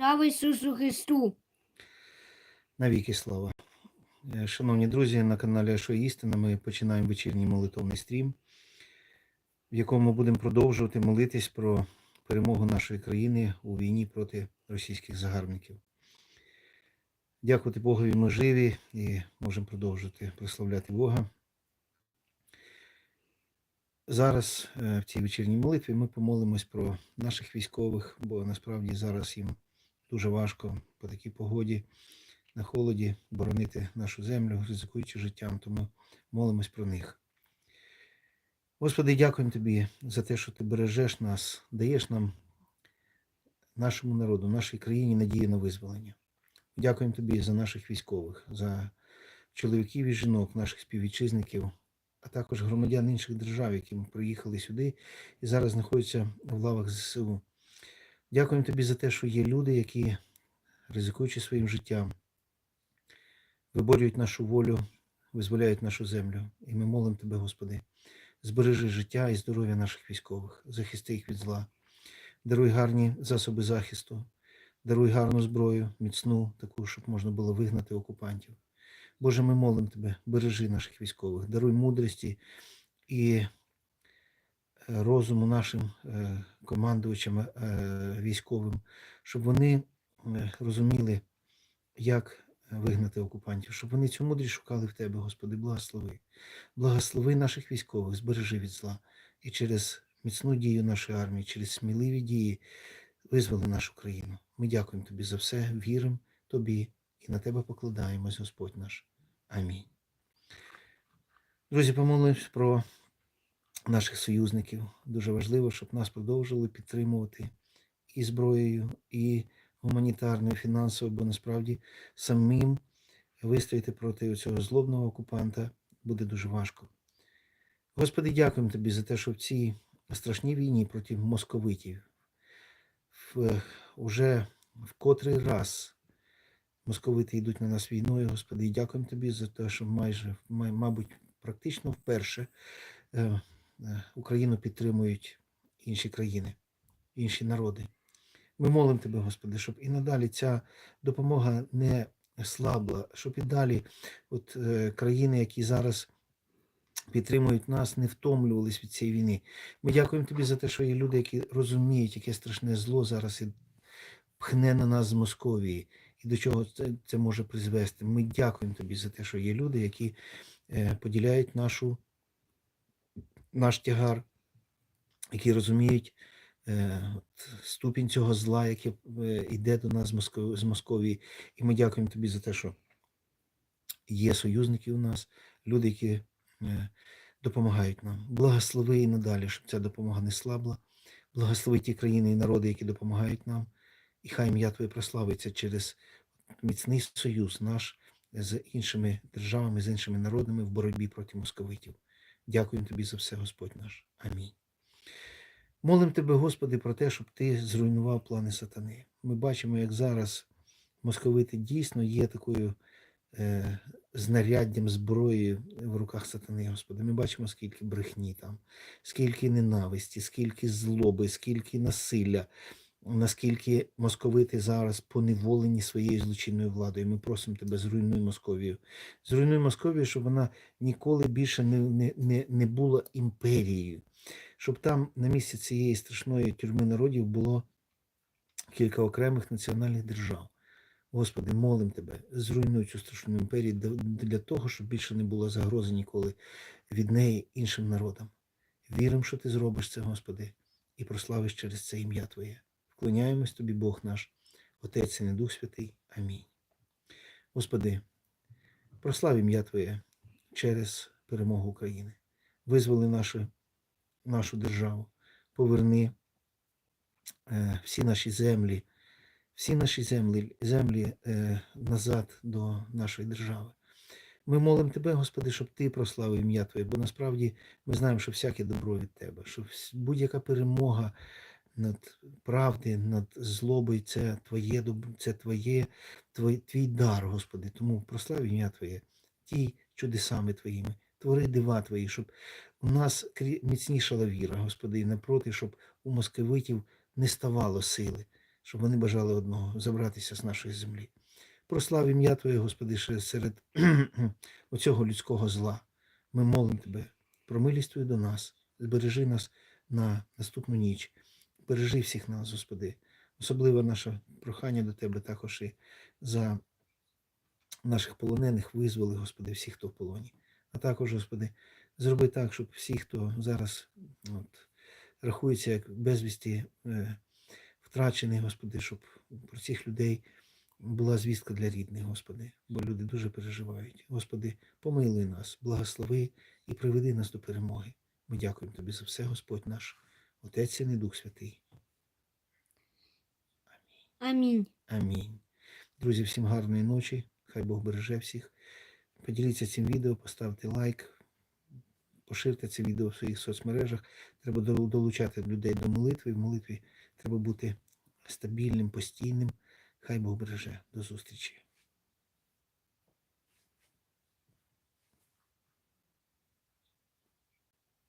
Слава Ісусу Христу! Навіки слава. Е, Шановні друзі, на каналі Що Істина ми починаємо вечірній молитовний стрім, в якому будемо продовжувати молитись про перемогу нашої країни у війні проти російських загарбників. Дякувати Богові, ми живі і можемо продовжувати прославляти Бога. Зараз е, в цій вечірній молитві ми помолимось про наших військових, бо насправді зараз їм дуже важко по такій погоді на холоді боронити нашу землю, ризикуючи життям, тому молимось про них. Господи, дякуємо Тобі за те, що Ти бережеш нас, даєш нам, нашому народу, нашій країні надію на визволення. Дякуємо Тобі за наших військових, за чоловіків і жінок, наших співвітчизників, а також громадян інших держав, які приїхали сюди і зараз знаходяться в лавах ЗСУ. Дякуємо Тобі за те, що є люди, які, ризикуючи своїм життям, виборюють нашу волю, визволяють нашу землю. І ми молимо Тебе, Господи, збережи життя і здоров'я наших військових, захисти їх від зла, даруй гарні засоби захисту, даруй гарну зброю, міцну, таку, щоб можна було вигнати окупантів. Боже, ми молимо Тебе, бережи наших військових, даруй мудрості і розуму нашим е, командувачам е, військовим, щоб вони е, розуміли, як вигнати окупантів, щоб вони цю мудрість шукали в Тебе, Господи, благослови. Благослови наших військових, збережи від зла. І через міцну дію нашої армії, через сміливі дії визволи нашу країну. Ми дякуємо Тобі за все, віримо Тобі і на Тебе покладаємось, Господь наш. Амінь. Друзі, помолимось про наших союзників. Дуже важливо, щоб нас продовжували підтримувати і зброєю, і гуманітарною, фінансово, бо насправді самим вистояти проти цього злобного окупанта буде дуже важко. Господи, дякуємо Тобі за те, що в цій страшній війні проти московитів в, уже в котрий раз московити йдуть на нас війною, Господи, і дякуємо Тобі за те, що майже, май- мабуть, практично вперше е, Україну підтримують інші країни, інші народи. Ми молимо Тебе, Господи, щоб і надалі ця допомога не слабла, щоб і далі от, е, країни, які зараз підтримують нас, не втомлювались від цієї війни. Ми дякуємо Тобі за те, що є люди, які розуміють, яке страшне зло зараз і пхне на нас з Московії, і до чого це, це може призвести. Ми дякуємо Тобі за те, що є люди, які е, поділяють нашу, наш тягар, які розуміють е, ступінь цього зла, яке е, йде до нас з Московії. І ми дякуємо тобі за те, що є союзники у нас, люди, які е, допомагають нам. Благослови і надалі, щоб ця допомога не слабла. Благослови ті країни і народи, які допомагають нам. І хай ім'я Твоє прославиться через міцний союз наш з іншими державами, з іншими народами в боротьбі проти московитів. Дякуємо Тобі за все, Господь наш. Амінь. Молим Тебе, Господи, про те, щоб Ти зруйнував плани сатани. Ми бачимо, як зараз московити дійсно є такою е, знаряддям зброєю в руках сатани, Господи. Ми бачимо, скільки брехні там, скільки ненависті, скільки злоби, скільки насилля, наскільки московити зараз поневолені своєю злочинною владою. Ми просимо Тебе, зруйнуй Московію. Зруйнуй Московію, щоб вона ніколи більше не, не, не, не була імперією щоб там на місці цієї страшної тюрми народів було кілька окремих національних держав. Господи, молим Тебе, зруйнуй цю страшну імперію для того, щоб більше не було загрози ніколи від неї іншим народам. Віримо, що Ти зробиш це, Господи, і прославиш через це ім'я Твоє. Вклоняємось Тобі, Бог наш, Отець і не Дух Святий. Амінь. Господи, прослав ім'я Твоє через перемогу України. Визволи нашу нашу державу, поверни е, всі наші землі, всі наші землі, землі е, назад до нашої держави. Ми молимо Тебе, Господи, щоб Ти прославив ім'я Твоє, бо насправді ми знаємо, що всяке добро від Тебе, що будь-яка перемога над правди, над злобою це Твоє це Твоє, Твій, твій дар, Господи. Тому прослав ім'я Твоє, ті чудесами Твоїми, твори дива Твої, щоб у нас міцнішала віра, Господи, і напроти, щоб у московитів не ставало сили, щоб вони бажали одного забратися з нашої землі. Прослав ім'я Твоє, Господи, ще серед оцього людського зла. Ми молимо Тебе про милість Твою до нас, збережи нас на наступну ніч, бережи всіх нас, Господи. Особливо наше прохання до Тебе також і за наших полонених визволи, Господи, всіх, хто в полоні. А також, Господи, зроби так, щоб всі, хто зараз от, рахується як безвісті е, втрачений, Господи, щоб про цих людей була звістка для рідних, Господи, бо люди дуже переживають. Господи, помилуй нас, благослови і приведи нас до перемоги. Ми дякуємо Тобі за все, Господь наш, Отець Син і Дух Святий. Амінь. Амінь. Друзі, всім гарної ночі. Хай Бог береже всіх. Поділіться цим відео, поставте лайк, поширте це відео в своїх соцмережах. Треба долучати людей до молитви. В молитві треба бути стабільним, постійним. Хай Бог береже. До зустрічі.